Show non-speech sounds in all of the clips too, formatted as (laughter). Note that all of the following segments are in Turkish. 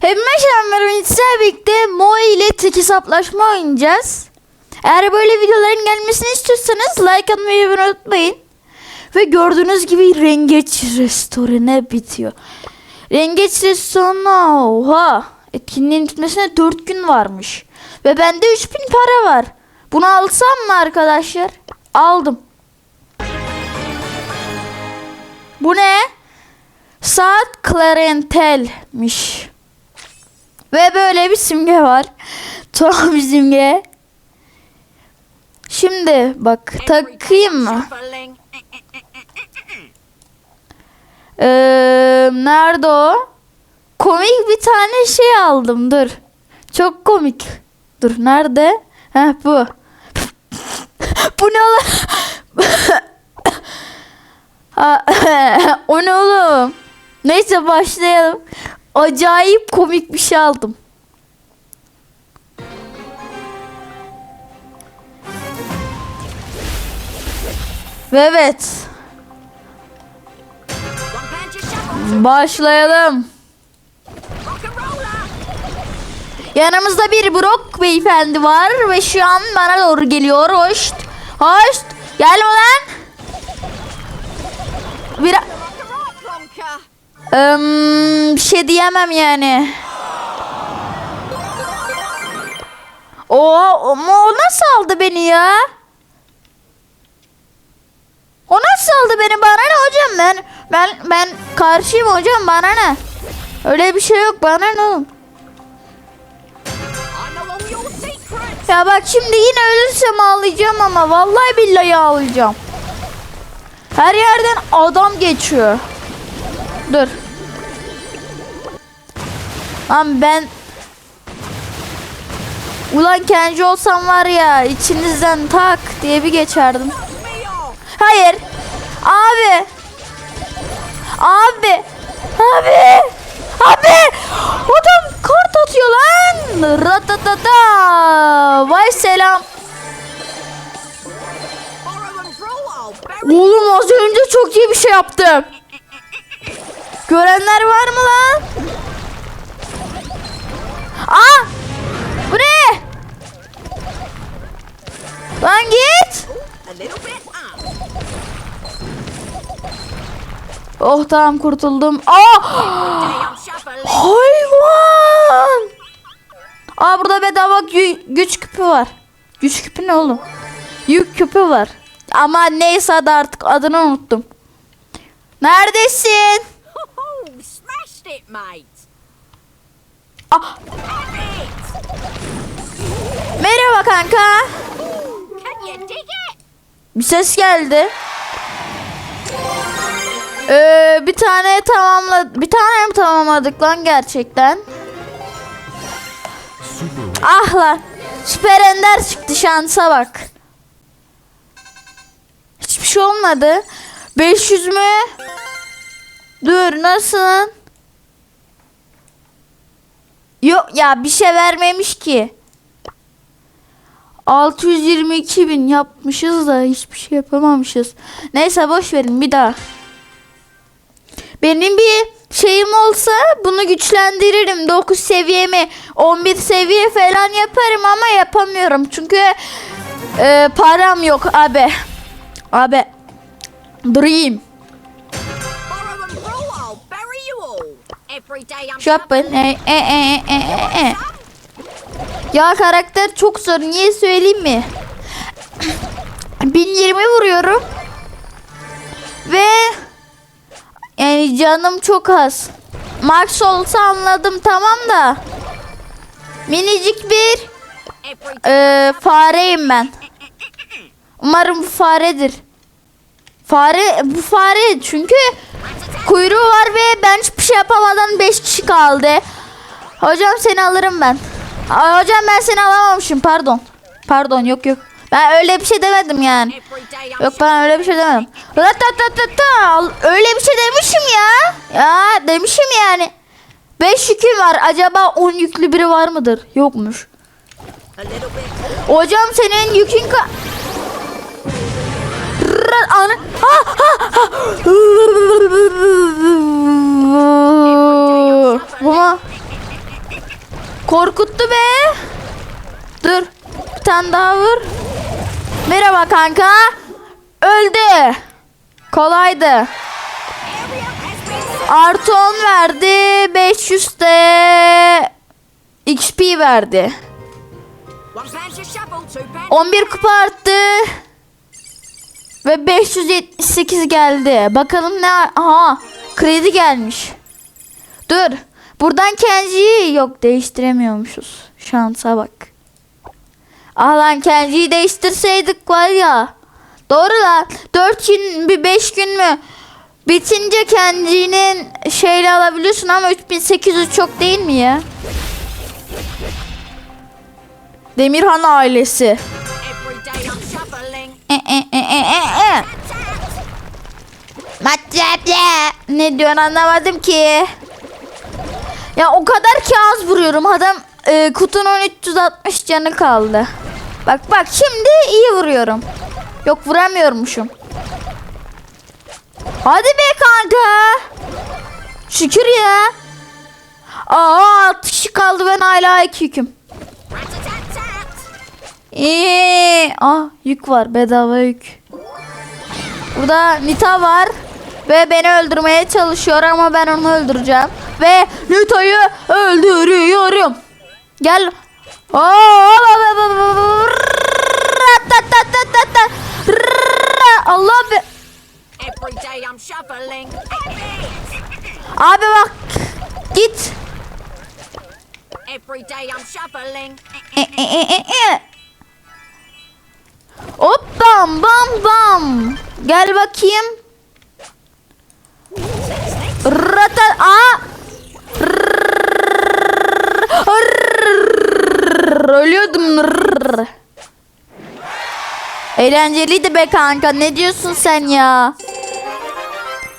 Hepimiz selamlar. Sizlerle birlikte Mo ile tek hesaplaşma oynayacağız. Eğer böyle videoların gelmesini istiyorsanız like atmayı unutmayın. Ve gördüğünüz gibi Rengeç restoranı bitiyor. Rengeç restoranı oha. Etkinliğin bitmesine 4 gün varmış. Ve bende 3000 para var. Bunu alsam mı arkadaşlar? Aldım. Bu ne? Saat Clarentel'miş. Ve böyle bir simge var. (laughs) Tuhaf bir simge. Şimdi bak takayım mı? Ee, nerede o? Komik bir tane şey aldım dur. Çok komik. Dur nerede? Heh bu. (laughs) bu ne? (laughs) Ha, o ne oğlum? Neyse başlayalım. Acayip komik bir şey aldım. Ve evet. Başlayalım. Yanımızda bir Brock beyefendi var ve şu an bana doğru geliyor. Hoş. Hoş. Gelme lan. Bir Eee, bir şey diyemem yani. O, o, o nasıl aldı beni ya? O nasıl aldı beni? Bana ne hocam ben ben ben karşıyım hocam bana ne? Öyle bir şey yok bana ne? Ya bak şimdi yine ölürsem ağlayacağım ama vallahi billahi ağlayacağım. Her yerden adam geçiyor. Dur. Lan ben Ulan kenci olsam var ya içinizden tak diye bir geçerdim. Hayır. Abi. Abi. Abi. Abi. Adam kart atıyor lan. Ratatata. Vay selam. Oğlum az önce çok iyi bir şey yaptım. Görenler var mı lan? Aa! Bu ne? Lan git. Oh tamam kurtuldum. Aa! Hayvan! Aa burada bedava gü- güç küpü var. Güç küpü ne oğlum? Yük küpü var. Ama neyse adı artık adını unuttum. Neredesin? İt, mate. Ah, merhaba kanka. Can you dig it? Bir ses geldi. Ee, bir tane tamamla bir tane mi tamamladık lan gerçekten? Ah lan. Süper Ender çıktı şansa bak. Hiçbir şey olmadı. 500 mü? Dur nasıl? Yok ya bir şey vermemiş ki. 622 bin yapmışız da hiçbir şey yapamamışız. Neyse boş verin bir daha. Benim bir şeyim olsa bunu güçlendiririm. 9 seviyemi 11 seviye falan yaparım ama yapamıyorum. Çünkü e, param yok abi. Abi. Durayım. Shopping. E, e, e, e, e, e. Ya karakter çok zor. Niye söyleyeyim mi? 1020 vuruyorum. Ve yani canım çok az. Max olsa anladım tamam da. Minicik bir e, fareyim ben. Umarım bu faredir. Fare bu fare çünkü kuyruğu var ve ben hiçbir şey yapamadan 5 kişi kaldı. Hocam seni alırım ben. Aa, hocam ben seni alamamışım pardon. Pardon yok yok. Ben öyle bir şey demedim yani. Yok ben öyle bir şey demedim. Ratatatata, Öyle bir şey demişim ya. Ya demişim yani. 5 yüküm var. Acaba 10 yüklü biri var mıdır? Yokmuş. Hocam senin yükün ka... Korkuttu be. Dur. Bir tane daha vur. Merhaba kanka. Öldü. Kolaydı. Artı 10 verdi. 500 de XP verdi. One plant your shovel, two plant 11 kupa arttı. Ve 578 geldi. Bakalım ne? Aha, kredi gelmiş. Dur. Buradan Kenji'yi yok değiştiremiyormuşuz. Şansa bak. Ah lan Kenji'yi değiştirseydik var ya. Doğru lan. 4 gün bir 5 gün mü? Bitince Kenji'nin şeyle alabiliyorsun ama 3800 çok değil mi ya? Demirhan ailesi. E, e, e, e, e, e. Ne diyorsun anlamadım ki. Ya o kadar ki az vuruyorum. Adam e, kutunun 360 canı kaldı. Bak bak şimdi iyi vuruyorum. Yok vuramıyormuşum. Hadi be kanka. Şükür ya. Aa 6 kişi kaldı ben hala 2 yüküm. Eee, ah yük var bedava yük. Burada Nita var ve beni öldürmeye çalışıyor ama ben onu öldüreceğim ve Nita'yı öldürüyorum. Gel. Allah be. Abi bak git. Every day I'm shoveling. E, e, e, e. Hop bam bam bam. Gel bakayım. Rata a Ölüyordum. Eğlenceliydi be kanka. Ne diyorsun sen ya?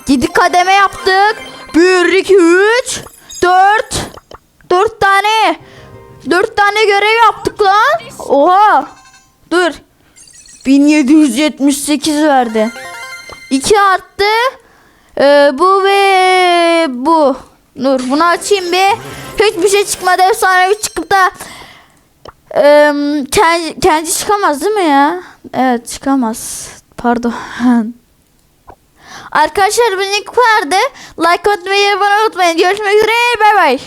Gidi kademe yaptık. 1 2 3 4 4 tane. 4 tane görev yaptık lan. Oha. Dur. 1778 verdi. 2 arttı. Ee, bu ve bu. Dur bunu açayım bir. Hiçbir şey çıkmadı. Efsanevi çıkıp da ee, kendi, kendi çıkamaz değil mi ya? Evet çıkamaz. Pardon. (laughs) Arkadaşlar bu link vardı. Like atmayı, abone unutmayın. Görüşmek üzere. Bay bay.